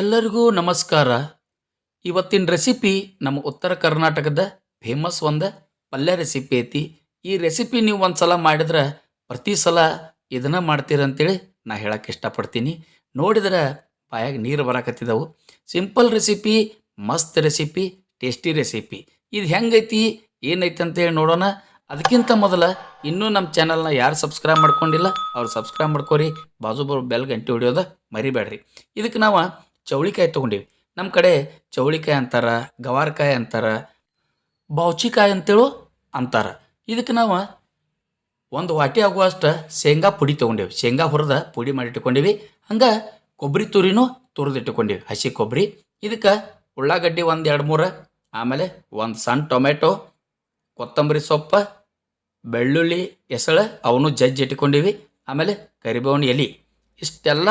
ಎಲ್ಲರಿಗೂ ನಮಸ್ಕಾರ. ಇವತ್ತಿನ ರೆಸಿಪಿ ನಮ್ಮ ಉತ್ತರ ಕರ್ನಾಟಕದ ಫೇಮಸ್ ಒಂದು ಪಲ್ಯ ರೆಸಿಪಿ ಐತಿ. ಈ ರೆಸಿಪಿ ನೀವು ಒಂದು ಸಲ ಮಾಡಿದ್ರೆ ಪ್ರತಿ ಸಲ ಇದನ್ನ ಮಾಡ್ತೀರಂತೇಳಿ ನಾ ಹೇಳಕ್ಕೆ ಇಷ್ಟಪಡ್ತೀನಿ. ನೋಡಿದ್ರೆ ಬಾಯಾಗ ನೀರು ಬರಕತ್ತಿದ್ದವು ಸಿಂಪಲ್ ರೆಸಿಪಿ ಮಸ್ತ್ ರೆಸಿಪಿ ಟೇಸ್ಟಿ ರೆಸಿಪಿ ಇದು ಹೆಂಗೈತಿ ಏನೈತಿ ಅಂತೇಳಿ ನೋಡೋಣ. ಅದಕ್ಕಿಂತ ಮೊದಲ ಇನ್ನೂ ನಮ್ಮ ಚಾನಲ್ನ ಯಾರು ಸಬ್ಸ್ಕ್ರೈಬ್ ಮಾಡ್ಕೊಂಡಿಲ್ಲ, ಅವ್ರು ಸಬ್ಸ್ಕ್ರೈಬ್ ಮಾಡ್ಕೋರಿ. ಬಾಜು ಬೆಲ್ ಗಂಟೆ ಹೊಡಿಯೋದ ಮರಿಬೇಡ್ರಿ. ಇದಕ್ಕೆ ನಾವು ಚೌಳಿಕಾಯಿ ತೊಗೊಂಡೀವಿ. ನಮ್ಮ ಕಡೆ ಚೌಳಿಕಾಯಿ ಅಂತಾರೆ, ಗವಾರಕಾಯಿ ಅಂತಾರೆ ಬೌಚಿಕಾಯಿ ಅಂತೇಳು ಅಂತಾರೆ. ಇದಕ್ಕೆ ನಾವು ಒಂದು ವಾಟಿ ಆಗುವಷ್ಟು ಶೇಂಗಾ ಪುಡಿ ತೊಗೊಂಡೇವಿ. ಶೇಂಗಾ ಹುರಿದ ಪುಡಿ ಮಾಡಿ ಇಟ್ಕೊಂಡೀವಿ. ಹಂಗೆ ಕೊಬ್ಬರಿ ತುರಿನೂ ತುರಿದು ಇಟ್ಕೊಂಡೀವಿ. ಹಸಿ ಕೊಬ್ಬರಿ ಇದಕ್ಕೆ ಉಳ್ಳಾಗಡ್ಡಿ ಒಂದು ಎರಡು ಮೂರು, ಆಮೇಲೆ ಒಂದು ಸಣ್ಣ ಟೊಮೆಟೊ ಕೊತ್ತಂಬರಿ ಸೊಪ್ಪು, ಬೆಳ್ಳುಳ್ಳಿ, ಹೆಸಳು ಅವನು ಜಜ್ಜಿ ಇಟ್ಕೊಂಡೀವಿ. ಆಮೇಲೆ ಕರಿಬೇವಿನ ಎಲೆ. ಇಷ್ಟೆಲ್ಲ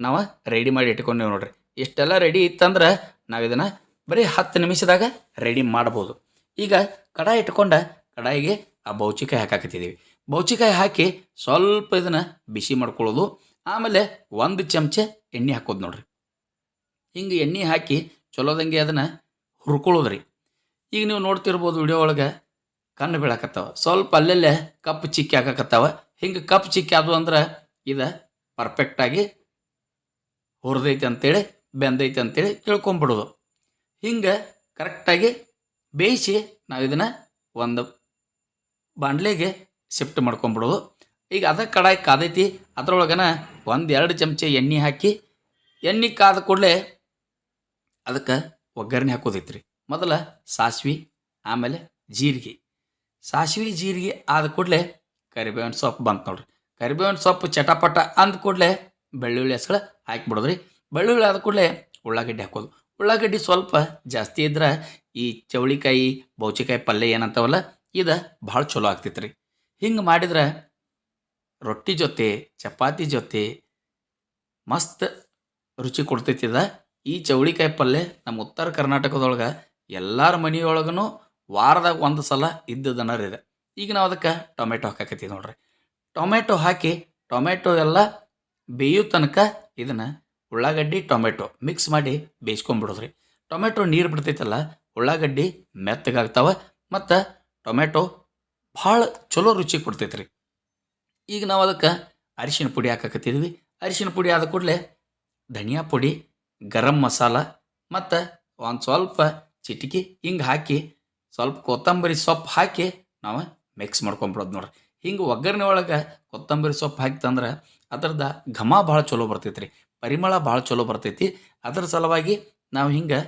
ನಾವು ರೆಡಿ ಮಾಡಿ ಇಟ್ಕೊಂಡೀವಿ ನೋಡ್ರಿ. ಇಷ್ಟೆಲ್ಲ ರೆಡಿ ಇತ್ತಂದ್ರೆ ನಾವು ಇದನ್ನು ಬರೀ ಹತ್ತು ನಿಮಿಷದಾಗ ರೆಡಿ ಮಾಡ್ಬೋದು. ಈಗ ಕಡಾಯಿ ಇಟ್ಕೊಂಡು ಕಡಾಯಿಗೆ ಆ ಬೌಚಿಕಾಯಿ ಹಾಕಾಕತ್ತಿದ್ದೀವಿ ಬೌಚಿಕಾಯಿ ಹಾಕಿ ಸ್ವಲ್ಪ ಇದನ್ನು ಬಿಸಿ ಮಾಡ್ಕೊಳ್ಳೋದು. ಆಮೇಲೆ ಒಂದು ಚಮಚ ಎಣ್ಣೆ ಹಾಕೋದು ನೋಡ್ರಿ. ಹಿಂಗೆ ಎಣ್ಣೆ ಹಾಕಿ ಚಲೋದಂಗೆ ಅದನ್ನು ಹುರ್ಕೊಳ್ಳೋದ್ರಿ. ಈಗ ನೀವು ನೋಡ್ತಿರ್ಬೋದು ವಿಡಿಯೋ ಒಳಗೆ ಕಣ್ಣು ಬೀಳಾಕತ್ತಾವ. ಸ್ವಲ್ಪ ಅಲ್ಲಲ್ಲೇ ಕಪ್ಪು ಚಿಕ್ಕಿ ಹಾಕಕತ್ತಾವ. ಹಿಂಗೆ ಕಪ್ ಚಿಕ್ಕಿ ಆದವು ಅಂದ್ರೆ ಇದು ಪರ್ಫೆಕ್ಟಾಗಿ ಹುರಿದೈತೆ ಅಂತೇಳಿ ಬೆಂದೈತೆ ಅಂತೇಳಿ ತಿಳ್ಕೊಂಬಿಡೋದು. ಹಿಂಗೆ ಕರೆಕ್ಟಾಗಿ ಬೇಯಿಸಿ ನಾವು ಇದನ್ನು ಒಂದು ಬಾಂಡ್ಲೆಗೆ ಶಿಫ್ಟ್ ಮಾಡ್ಕೊಂಬಿಡೋದು. ಈಗ ಅದ ಕಡಾಯಿ ಕಾದೈತಿ, ಅದರೊಳಗನ ಒಂದು ಎರಡು ಚಮಚ ಎಣ್ಣೆ ಹಾಕಿ, ಎಣ್ಣೆ ಕಾದ ಕೂಡಲೇ ಅದಕ್ಕೆ ಒಗ್ಗರಣೆ ಹಾಕೋದೈತ್ರಿ. ಮೊದಲ ಸಾಸ್ವಿ, ಆಮೇಲೆ ಜೀರಿಗೆ. ಸಾಸಿವೆ, ಜೀರಿಗೆ ಆದ ಕೂಡಲೇ ಕರಿಬೇವಿನ ಸೊಪ್ಪು ಬಂತು ನೋಡ್ರಿ. ಕರಿಬೇವಿನ ಸೊಪ್ಪು ಚಟಪಟ ಅಂದ ಕೂಡಲೇ ಬೆಳ್ಳುಳ್ಳಿ ಹೆಸಳು ಹಾಕಿಬಿಡೋದ್ರಿ. ಬೆಳ್ಳುಳ್ಳಿ ಆದ ಕೂಡಲೇ ಉಳ್ಳಾಗಡ್ಡಿ ಹಾಕೋದು ಉಳ್ಳಾಗಡ್ಡಿ ಸ್ವಲ್ಪ ಜಾಸ್ತಿ ಇದ್ರೆ ಈ ಚೌಳಿಕಾಯಿ ಬೌಚಿಕಾಯಿ ಪಲ್ಯ ಏನಂತವಲ್ಲ, ಇದು ಭಾಳ ಚಲೋ ಆಗ್ತೈತೆ ರೀ ಹಿಂಗೆ ಮಾಡಿದ್ರೆ ರೊಟ್ಟಿ ಜೊತೆ, ಚಪಾತಿ ಜೊತೆ ಮಸ್ತ್ ರುಚಿ ಕೊಡ್ತೈತಿ ಇದು. ಈ ಚೌಳಿಕಾಯಿ ಪಲ್ಯ ನಮ್ಮ ಉತ್ತರ ಕರ್ನಾಟಕದೊಳಗೆ ಎಲ್ಲರ ಮನೆಯೊಳಗೂ ವಾರದಾಗ ಒಂದು ಸಲ ಇದ್ದದನ್ನ ಇದೆ. ಈಗ ನಾವು ಅದಕ್ಕೆ ಟೊಮೆಟೊ ಹಾಕಾಕತ್ತೀವಿ ನೋಡ್ರಿ. ಟೊಮೆಟೊ ಹಾಕಿ ಟೊಮೆಟೊ ಎಲ್ಲ ಬೇಯೋ ತನಕ ಇದನ್ನು ಉಳ್ಳಾಗಡ್ಡಿ, ಟೊಮೆಟೊ ಮಿಕ್ಸ್ ಮಾಡಿ ಬೇಯಿಸ್ಕೊಂಬಿಡೋದ್ರಿ ಟೊಮೆಟೊ ನೀರು ಬಿಡ್ತೈತಲ್ಲ, ಉಳ್ಳಾಗಡ್ಡಿ ಮೆತ್ತಗಾಗ್ತಾವ ಮತ್ತು ಟೊಮೆಟೊ ಭಾಳ ಚಲೋ ರುಚಿ ಕೊಡ್ತೈತ್ರಿ. ಈಗ ನಾವು ಅದಕ್ಕೆ ಅರಿಶಿನ ಪುಡಿ ಹಾಕಕತ್ತಿದ್ವಿ. ಅರಿಶಿನ ಪುಡಿ ಆದ ಕೂಡಲೇ ಧನಿಯಾ ಪುಡಿ, ಗರಂ ಮಸಾಲ ಮತ್ತು ಒಂದು ಸ್ವಲ್ಪ ಚಿಟಿಕಿ ಹಿಂಗೆ ಹಾಕಿ, ಸ್ವಲ್ಪ ಕೊತ್ತಂಬರಿ ಸೊಪ್ಪು ಹಾಕಿ ನಾವು ಮಿಕ್ಸ್ ಮಾಡ್ಕೊಂಬಿಡೋದು ನೋಡ್ರಿ. ಹಿಂಗೆ ಒಗ್ಗರಣೆ ಒಳಗೆ ಕೊತ್ತಂಬರಿ ಸೊಪ್ಪು ಹಾಕ್ತಂದ್ರೆ ಅದ್ರದ್ದು ಘಮ ಭಾಳ ಚಲೋ ಬರ್ತೈತ್ರಿ. ಪರಿಮಳ ಭಾಳ ಚಲೋ ಬರ್ತೈತಿ. ಅದರ ಸಲುವಾಗಿ ನಾವು ಹಿಂಗೆ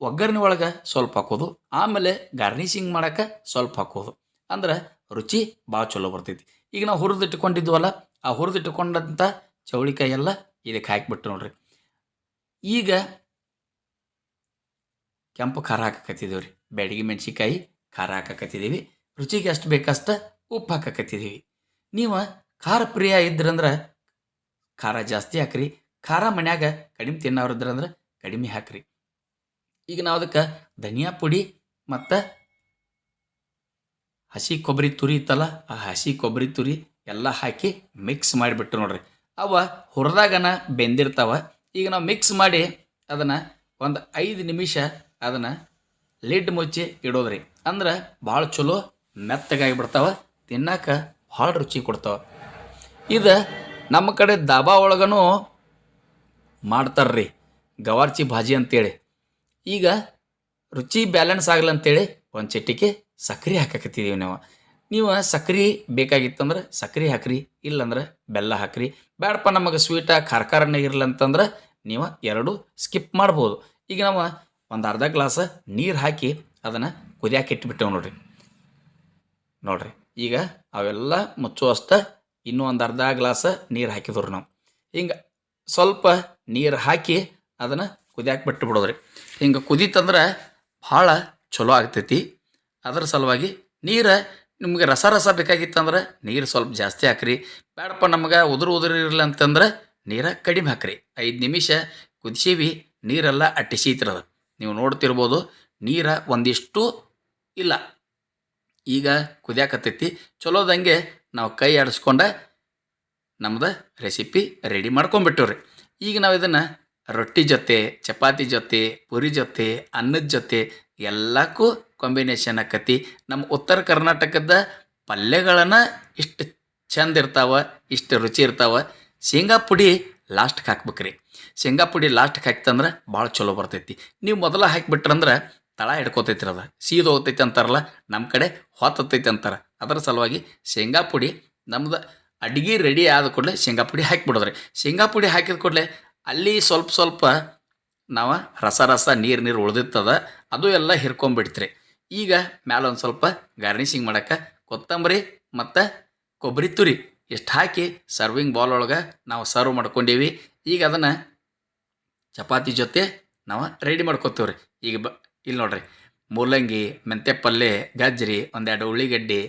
ಒಗ್ಗರಣೆ ಒಳಗೆ ಸ್ವಲ್ಪ ಹಾಕೋದು, ಆಮೇಲೆ ಗಾರ್ನಿಶಿಂಗ್ ಮಾಡೋಕೆ ಸ್ವಲ್ಪ ಹಾಕೋದು. ಅಂದ್ರೆ ರುಚಿ ಭಾಳ ಚಲೋ ಬರ್ತೈತಿ. ಈಗ ನಾವು ಹುರಿದಿಟ್ಟುಕೊಂಡಿದ್ವಲ್ಲ ಆ ಹುರಿದಿಟ್ಟುಕೊಂಡಂಥ ಚೌಳಿಕಾಯಿ ಎಲ್ಲ ಇದಕ್ಕೆ ಹಾಕಿಬಿಟ್ಟು ನೋಡ್ರಿ. ಈಗ ಕೆಂಪು ಖಾರ ಹಾಕಕತ್ತಿದ್ದೀವಿ ರೀ ಬೆಳಗ್ಗೆ ಮೆಣಸಿಕಾಯಿ ಖಾರ ಹಾಕಕತ್ತಿದ್ದೀವಿ ರುಚಿಗೆ ಎಷ್ಟು ಬೇಕಷ್ಟು ಉಪ್ಪು ಹಾಕಕತ್ತಿದ್ದೀವಿ ನೀವು ಖಾರ ಪ್ರಿಯ ಇದ್ರಂದ್ರೆ ಖಾರ ಜಾಸ್ತಿ ಹಾಕ್ರಿ. ಖಾರ ಮನ್ಯಾಗ ಕಡಿಮೆ ತಿನ್ನೋರಿದ್ರಂದ್ರೆ ಕಡಿಮೆ ಹಾಕ್ರಿ. ಈಗ ನಾವು ಅದಕ್ಕೆ ಧನಿಯಾ ಪುಡಿ ಮತ್ತು ಹಸಿ ಕೊಬ್ಬರಿ ತುರಿ ಇತ್ತಲ್ಲ, ಆ ಹಸಿ ಕೊಬ್ಬರಿ ತುರಿ ಎಲ್ಲ ಹಾಕಿ ಮಿಕ್ಸ್ ಮಾಡಿಬಿಟ್ಟು ನೋಡ್ರಿ. ಅವ ಹುರಿದಾಗನ ಬೆಂದಿರ್ತಾವ. ಈಗ ನಾವು ಮಿಕ್ಸ್ ಮಾಡಿ ಅದನ್ನು ಒಂದು ಐದು ನಿಮಿಷ ಅದನ್ನು ಲಿಡ್ ಮುಚ್ಚಿ ಇಡೋದ್ರಿ. ಅಂದ್ರೆ ಭಾಳ ಚಲೋ ಮೆತ್ತಗಾಗಿ ಬಿಡ್ತಾವ ತಿನ್ನಕ್ಕೆ ಭಾಳ ರುಚಿ ಕೊಡ್ತಾವ. ಇದು ನಮ್ಮ ಕಡೆ ದಾಬಾ ಒಳಗನು ಮಾಡ್ತಾರ್ರಿ. ಗವಾರ್ಚಿ ಭಾಜಿ ಅಂತೇಳಿ. ಈಗ ರುಚಿ ಬ್ಯಾಲೆನ್ಸ್ ಆಗಲ್ಲ ಅಂತೇಳಿ ಒಂದು ಚಟ್ಟಿಗೆ ಸಕ್ರೆ ಹಾಕಕತ್ತಿದ್ದೀವಿ ನಾವು. ನೀವು ಸಕ್ರೆ ಬೇಕಾಗಿತ್ತಂದ್ರೆ ಸಕ್ರೆ ಹಾಕ್ರಿ, ಇಲ್ಲಂದ್ರೆ ಬೆಲ್ಲ ಹಾಕ್ರಿ. ಬೇಡಪ್ಪ ನಮಗೆ ಸ್ವೀಟ ಖಾರ ಇರಲ್ಲ ಅಂತಂದ್ರೆ ನೀವು ಎರಡು ಸ್ಕಿಪ್ ಮಾಡ್ಬೋದು. ಈಗ ನಾವು ಒಂದು ಅರ್ಧ ಗ್ಲಾಸ್ ನೀರು ಹಾಕಿ ಅದನ್ನು ಕುದಿಯಾಕೆ ಇಟ್ಬಿಟ್ಟೆವು ನೋಡ್ರಿ. ನೋಡ್ರಿ, ಈಗ ಅವೆಲ್ಲ ಮುಚ್ಚುವಷ್ಟ ಇನ್ನೂ ಒಂದು ಅರ್ಧ ಗ್ಲಾಸ್ ನೀರು ಹಾಕಿದ್ರು ನಾವು. ಹಿಂಗೆ ಸ್ವಲ್ಪ ನೀರು ಹಾಕಿ ಅದನ್ನು ಕುದಿಯಾಕೆ ಬಿಟ್ಟು ಬಿಡೋದ್ರಿ ಹಿಂಗೆ ಕುದೀತಂದ್ರೆ ಭಾಳ ಚಲೋ ಆಗ್ತೈತಿ. ಅದರ ಸಲುವಾಗಿ ನೀರು ನಿಮಗೆ ರಸ ರಸ ಬೇಕಾಗಿತ್ತಂದ್ರೆ ನೀರು ಸ್ವಲ್ಪ ಜಾಸ್ತಿ ಹಾಕ್ರಿ. ಬೇಡಪ್ಪ ನಮಗೆ ಉದುರು ಉದುರು ಇರಲಿಲ್ಲ ಅಂತಂದ್ರೆ ನೀರು ಕಡಿಮೆ ಹಾಕ್ರಿ. ಐದು ನಿಮಿಷ ಕುದಿಸೀವಿ, ನೀರೆಲ್ಲ ಅಟ್ಟಿಸೀತಿರದ ನೀವು ನೋಡ್ತಿರ್ಬೋದು ನೀರು ಒಂದಿಷ್ಟು ಇಲ್ಲ. ಈಗ ಕುದಿಯಾಕತ್ತೈತಿ. ಚಲೋದಂಗೆ ನಾವು ಕೈ ಆಡಿಸ್ಕೊಂಡ ನಮ್ದು ರೆಸಿಪಿ ರೆಡಿ ಮಾಡ್ಕೊಂಬಿಟ್ಟಿವ್ರಿ ಈಗ ನಾವು ಇದನ್ನು ರೊಟ್ಟಿ ಜೊತೆ, ಚಪಾತಿ ಜೊತೆ, ಪುರಿ ಜೊತೆ, ಅನ್ನದ ಜೊತೆ ಎಲ್ಲಕ್ಕೂ ಕಾಂಬಿನೇಷನ್ ಆಕತಿ. ನಮ್ಮ ಉತ್ತರ ಕರ್ನಾಟಕದ ಪಲ್ಯಗಳನ್ನು ಇಷ್ಟು ಚಂದ ಇರ್ತಾವ, ಇಷ್ಟು ರುಚಿ ಇರ್ತಾವ. ಶೇಂಗಾ ಪುಡಿ ಲಾಸ್ಟ್ಗೆ ಹಾಕ್ಬೇಕ್ರಿ. ಶೇಂಗಾ ಪುಡಿ ಲಾಸ್ಟ್ಗೆ ಹಾಕ್ತಂದ್ರೆ ಭಾಳ ಚಲೋ ಬರ್ತೈತಿ. ನೀವು ಮೊದಲ ಹಾಕಿಬಿಟ್ರಂದ್ರೆ ತಳ ಹಿಡ್ಕೋತೈತಿ ಅದು. ಸೀದ ಹೋಗ್ತೈತಿ ಅಂತಾರಲ್ಲ ನಮ್ಮ ಕಡೆ ಹೊತ್ತೈತಿ ಅಂತಾರೆ. ಅದರ ಸಲುವಾಗಿ ಶೇಂಗಾ ಪುಡಿ ನಮ್ದು ಅಡ್ಗೆ ರೆಡಿ ಆದ ಕೂಡಲೇ ಶೇಂಗಾ ಪುಡಿ ಹಾಕಿಬಿಡೋದ್ರಿ. ಶೇಂಗಾ ಪುಡಿ ಹಾಕಿದ ಕೂಡಲೇ ಅಲ್ಲಿ ಸ್ವಲ್ಪ ಸ್ವಲ್ಪ ನಾವು ರಸ ರಸ ನೀರು ನೀರು ಉಳ್ದಿರ್ತದ, ಅದು ಎಲ್ಲ ಹಿರ್ಕೊಂಬಿಡ್ತೀರಿ. ಈಗ ಮ್ಯಾಲೊಂದು ಸ್ವಲ್ಪ ಗಾರ್ನಿಷಿಂಗ್ ಮಾಡಕ್ಕೆ ಕೊತ್ತಂಬರಿ ಮತ್ತು ಕೊಬ್ಬರಿ ತುರಿ ಇಷ್ಟು ಹಾಕಿ ಸರ್ವಿಂಗ್ ಬಾಲ್ ಒಳಗೆ ನಾವು ಸರ್ವ್ ಮಾಡ್ಕೊಂಡೀವಿ. ಈಗ ಅದನ್ನು ಚಪಾತಿ ಜೊತೆ ನಾವು ರೆಡಿ ಮಾಡ್ಕೊತೀವ್ರಿ. ಈಗ ಬ ಇಲ್ಲಿ ನೋಡ್ರಿ, ಮೂಲಂಗಿ, ಮೆಂತ್ಯ ಪಲ್ಯ ಗಜ್ಜರಿ, ಒಂದೆರಡು ಉಳ್ಳಿಗಡ್ಡಿ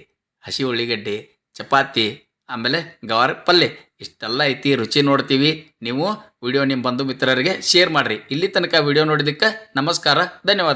ಹಸಿ ಉಳ್ಳಿಗಡ್ಡೆ, ಚಪಾತಿ, ಆಮೇಲೆ ಗವಾರ ಪಲ್ಯ ಇಷ್ಟೆಲ್ಲ ಐತಿ, ರುಚಿ ನೋಡ್ತೀವಿ. ನೀವು ವಿಡಿಯೋ ನಿಮ್ಮ ಬಂಧು ಮಿತ್ರರಿಗೆ ಶೇರ್ ಮಾಡಿರಿ. ಇಲ್ಲಿ ತನಕ ವಿಡಿಯೋ ನೋಡಿದ್ದಕ್ಕೆ ನಮಸ್ಕಾರ, ಧನ್ಯವಾದ.